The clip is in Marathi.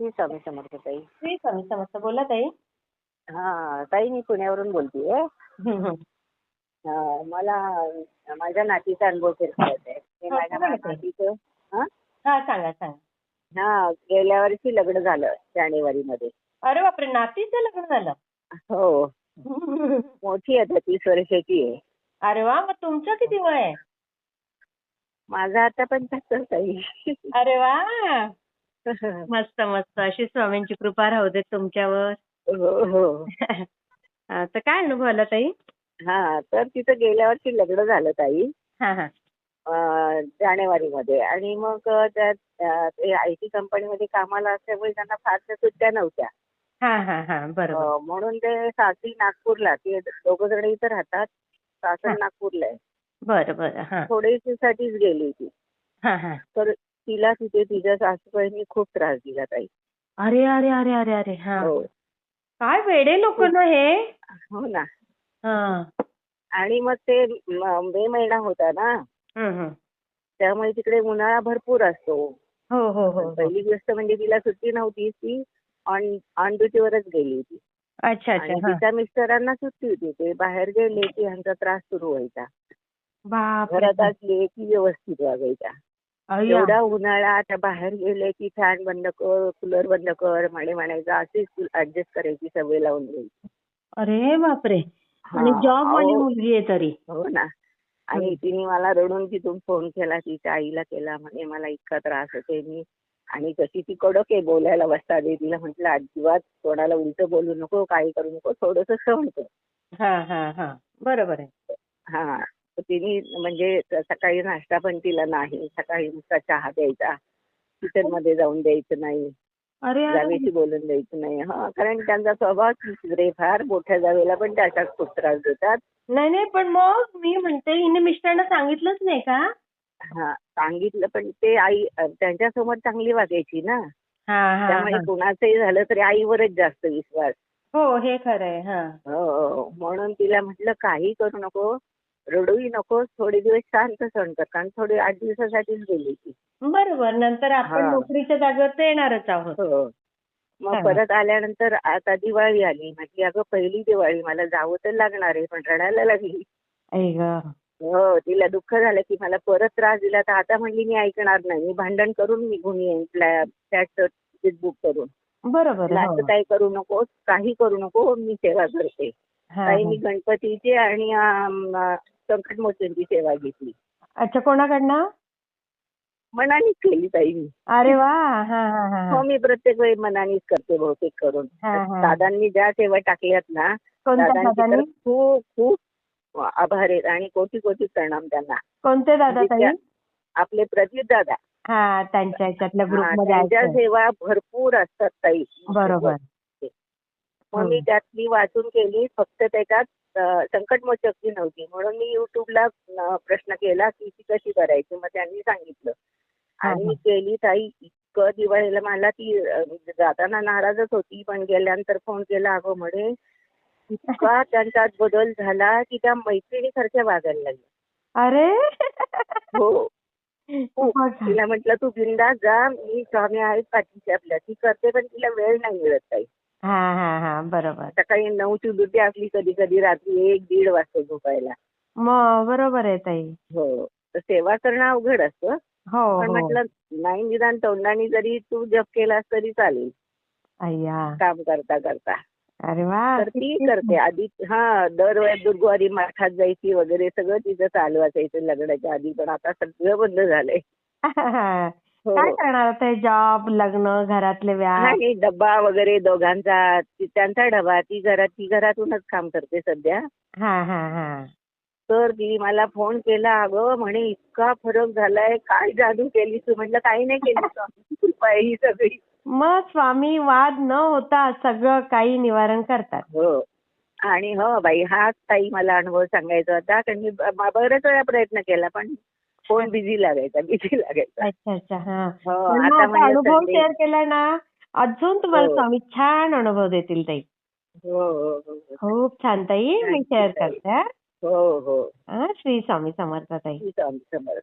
श्री स्वामी समर्थ ताई. श्री स्वामी समर्थ. बोला ताई. हा ताई मी पुण्यावरून बोलतीये मला माझ्या नातीचा अनुभव करायचा आहे हा, माझ्या. नातीचं हा? हा सांगा सांगा. हा गेल्या वर्षी लग्न झालं जानेवारी मध्ये अरे बापरे नातीचं लग्न झालं? हो. मोठी आहे तीस वर्षाची आहे. अरे वा मग तुमचं किती वय आहे? माझा आता पंच्याहत्तर ताई. अरे वा. मस्त मस्त. अशी स्वामींची कृपा राहू दे तुमच्यावर. हो हो. तर काय अनुभव आला ताई? हा तर तिचं गेल्या वर्षी लग्न झालं ताई. हा हा. अं, जानेवारीमध्ये. आणि मग त्यात अं, ते आय टी कंपनीमध्ये कामाला असल्यामुळे त्यांना फारशा सुट्ट्या नव्हत्या. हा हा हा. बरोबर. अं, म्हणून ते सासरी नागपूरला ते दोघं जण इथं राहतात. सासर. नागपूरला आहे. बरं बरं. हा. थोडे दिवसाठीच गेली ती हा हा. तर तिला तिथे तिच्या सासूबाईंनी खूप त्रास दिला ताई. अरे अरे अरे अरे अरे हा. हो. काय वेडे लोक ना हे. हो ना. हा. आणि मग ते म- मे महिना होता ना. हं, हं. त्यामुळे तिकडे उन्हाळा भरपूर असतो. हो हो हो हो. पहिली गोष्ट म्हणजे तिला सुट्टी नव्हती ती. ऑन ऑन ड्युटीवरच गेली होती. अच्छा आणि अच्छा हा. तिच्या मिस्टरांना सुट्टी होती. ते बाहेर गेले की ह्यांचा त्रास सुरू व्हायचा. बाप घरात असले की व्यवस्थित वागायच्या एवढा उन्हाळा त्या बाहेर गेले की फॅन बंद कर कूलर बंद कर म्हणे म्हणायचं अशीच ऍडजस्ट करायची सवय लावून घ्यायची. अरे बापरे. आणि जॉब वाली मुलगी आहे तरी. हो ना. आणि तिने मला रडून तिथून फोन केला तिच्या आईला केला म्हणे मला इतका त्रास होतोय मी. आणि कशी ती कडक आहे बोलायला बसता दे तिला म्हटलं अजिबात कोणाला उलट बोलू नको काही करू नको थोडस सहन कर. बरोबर आहे. हा. तिने म्हणजे सकाळी नाश्ता पण तिला नाही. सकाळी नुसता चहा द्यायचा. किचनमध्ये जाऊन द्यायचं नाही. अरे जावेशी बोलून द्यायचं नाही. हा कारण त्यांचा स्वभाव चिसरे फार. मोठ्या जावेला पण त्याच्यात खूप त्रास देतात. नाही नाही पण मग मी म्हणते हिने मिस्टरांना सांगितलंच नाही का? हा सांगितलं पण ते आई त्यांच्यासमोर चांगली वागायची ना. हा हा त्यामुळे हा. कुणाचंही झालं तरी आईवरच जास्त विश्वास. हो हे खरंय हा हो. म्हणून तिला म्हटलं काही करू नको. रडूही नको थोडे दिवस शांत सण कर कारण थोडी आठ दिवसासाठीच गेली ती बरोबर नंतर आपण हा. नोकरीच्या जागेवर तर येणारच आहोत हो मग हा. परत आल्यानंतर आता दिवाळी आली म्हटली अगं पहिली दिवाळी मला जावं तर लागणार आहे पण रडायला लागली आई ग हो तिला दुःख झालं की मला परत त्रास दिला तर आता म्हणली मी ऐकणार नाही मी भांडण करून निघून येईन फ्लॅटचं तिकीट बुक करून बरोबर तुला हो. असं काही करू नको काही करू नको मी सेवा करते हा, काही हा. मी गणपतीची आणि अम, संकटमोचनची सेवा घेतली. अच्छा कोणाकडनं? मनानेच केली ताई मी. अरे वा हा हा हा. हो मी प्रत्येक वेळी मनानेच करते बहुतेक करून. हा, हा. दादांनी ज्या सेवा टाकल्यात ना कोणत्या दादांची तर दादांनी? खूप खूप आभार आहेत आणि कोटी कोटी प्रणाम त्यांना. कोणते दादा म्हणजे ताई? आपले प्रदीप दादा. हा त्यांच्या हा, ग्रुपमध्ये त्यांच्या आहेत. सेवा भरपूर असतात ताई. बरोबर. मग मी. त्यातली वाचून केली फक्त त्याच्यात अं, संकटमोचकची नव्हती. म्हणून मी युट्यूबला प्रश्न केला की ती कशी करायची? मग त्यांनी सांगितलं. हा, आणि हा. केली ताई इतकं दिवाळीला मला ती अं, जाताना नाराजच होती पण गेल्यानंतर फोन केला अगं म्हणे इतका त्यांच्यात बदल झाला की त्या मैत्रिणीसारख्या वागायला लागल्या. अरे! हो. छान. तिला म्हटलं तू बिंदास जा मी स्वामी आहेत पाठीशी आपल्या. ती करते पण तिला वेळ नाही मिळत ताई. हा हा हा बरोबर. सकाळी नऊची ड्युटी असली कधी कधी रात्री एक दीड वाजता झोपायला. मग बरोबर आहे ताई. हो तर सेवा करणं अवघड असतं. हो पण हो. म्हटलं नाही निदान तोंडाने जरी तू जप केलास तरी चालेल. अय्या. काम करता करता. अरे वा तर ती करते. आधी हा दरवेळेस दुर्गवारी मठात जायची वगैरे सगळं तिचं चालू असायचं लग्नाच्या आधी पण आता सगळं बंद झालंय. काय करणार आता जॉब लग्न घरातले व्याप आणि डब्बा वगैरे दोघांचा ती- त्यांचा डबा ती घरात ती घरातूनच काम करते सध्या. हा हा हा. तर ती मला फोन केला अगं म्हणे इतका फरक झालाय. काय जादू केली तू? म्हटलं काही नाही केली स्वामीची कृपा आहे ही सगळी. मग स्वामी वाद न होता सगळं काही निवारण करतात. हो. आणि हो बाई हाच ताई मला अनुभव सांगायचा होता. कारण मी ब- ब- बरेच वेळा प्रयत्न केला पण फोन बिझी लागायचा बिझी लागायचा अच्छा अच्छा हा अनुभव शेअर केलाय ना अजून तुम्हाला हो. स्वामी छान अनुभव देतील ताई हो हो. खूप छान ताई मी शेअर. करते हा. हो श्री स्वामी समर्थ ताई आहे, समर्थ